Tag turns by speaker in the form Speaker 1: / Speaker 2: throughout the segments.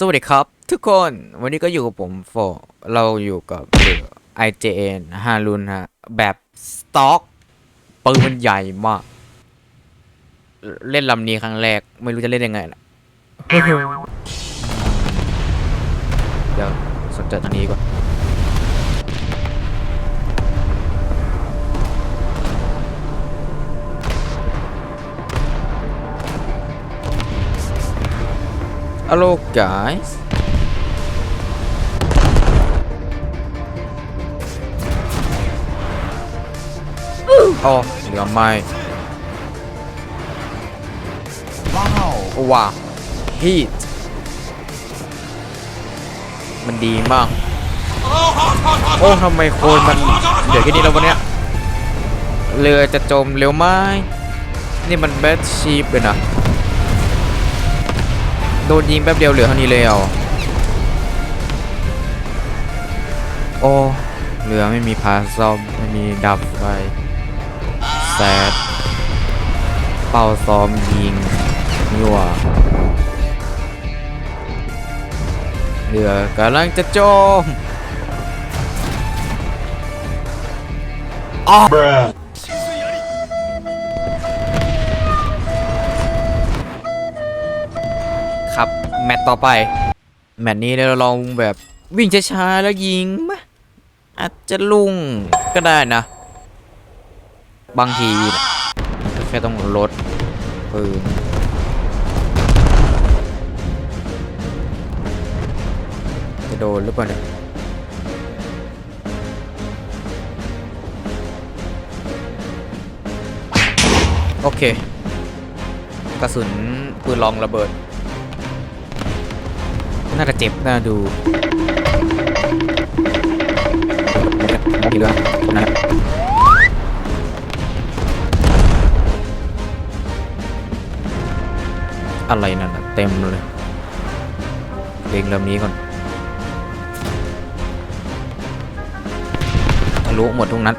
Speaker 1: สวัสดีครับ ทุกคนวันนี้ก็อยู่กับผมโฟเราอยู่กับเรือ IJN ฮารุนฮะ แบบสต็อกปืนมันใหญ่มาก เล่นลำนี้ครั้งแรก ไม่รู้จะเล่นยังไงล่ะ เดี๋ยวสนใจทางนี้ก่อน Hello guys อ๋อเหลือไม้ว้าวว้าวฮีทมันดีมาก โอ้ทำไมโคนมันเหลือแค่นี้แล้ววะเนี่ยเรือจะจมเร็วไหมนี่มันแบทชีพเลยนะ โดนยิงแป๊บเดียวเหลือเท่านี้เลยเหรอโอ้เรือไม่มีพาซอมไม่มีดับไฟแซดเป้าซ้อมยิงนี่ว่าเรือกำลังจะจมอ๋อ แมตต์ต่อไป แมตต์นี้เราลองแบบวิ่งช้าๆแล้วยิงไหมอาจจะลุงก็ได้นะ บางทีแค่ต้องลดปืนจะโดนหรือเปล่าเนี่ยโอเค กระสุนปืนลองระเบิด น่าจะเจ็บน่าดูดีด้วยนะอะไรนั่นน่ะเต็มเลยเล็งลำนี้ก่อนทะลุหมดทุกนัด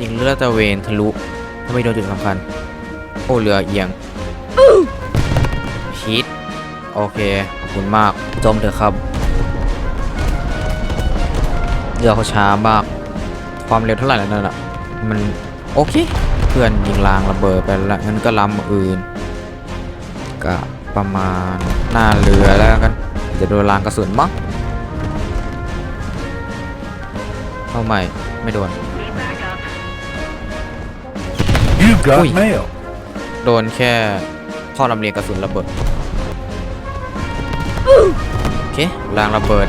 Speaker 1: ยิงเรือดตะเวนทะลุถ้าไม่โดนจุดสำคัญ โอ้เรือเอียงฮิตโอเค ขอบคุณมากจมเถอะครับ เรือเขาช้ามาก ความเร็วเท่าไหร่แล้วนั่นแหะมันโอเค เพื่อนยิงรางระเบิดไปแล้วงั้นก็ลำอื่นก็ประมาณหน้าเรือแล้วกัน จะโดนรางกระสุนมั้งเข้าใหม่ไม่โดน
Speaker 2: You've got
Speaker 1: Ui.
Speaker 2: mail.
Speaker 1: โดนแค่ท่อลำเลียงกระสุนระเบิด โอเครางระเบิด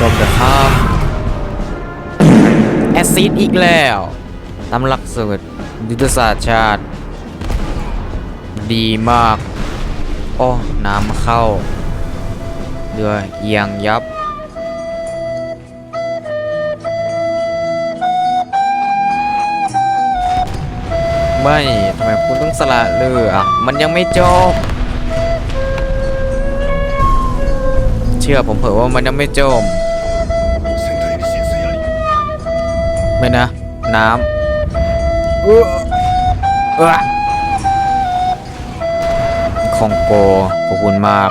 Speaker 1: จมเถอะครับแอซิดอีกแล้วตามหลักสูตรยุทธศาสตร์ชาติ ดีมาก โอ้ น้ำเข้า เรือเอียงยับ ไม่ทำไมคุณต้องสละเรืออะมันยังไม่จบ เชื่อผมเผอว่ามันยังไม่จมไม่นะ น้ำเออเออคองโกขอบคุณมาก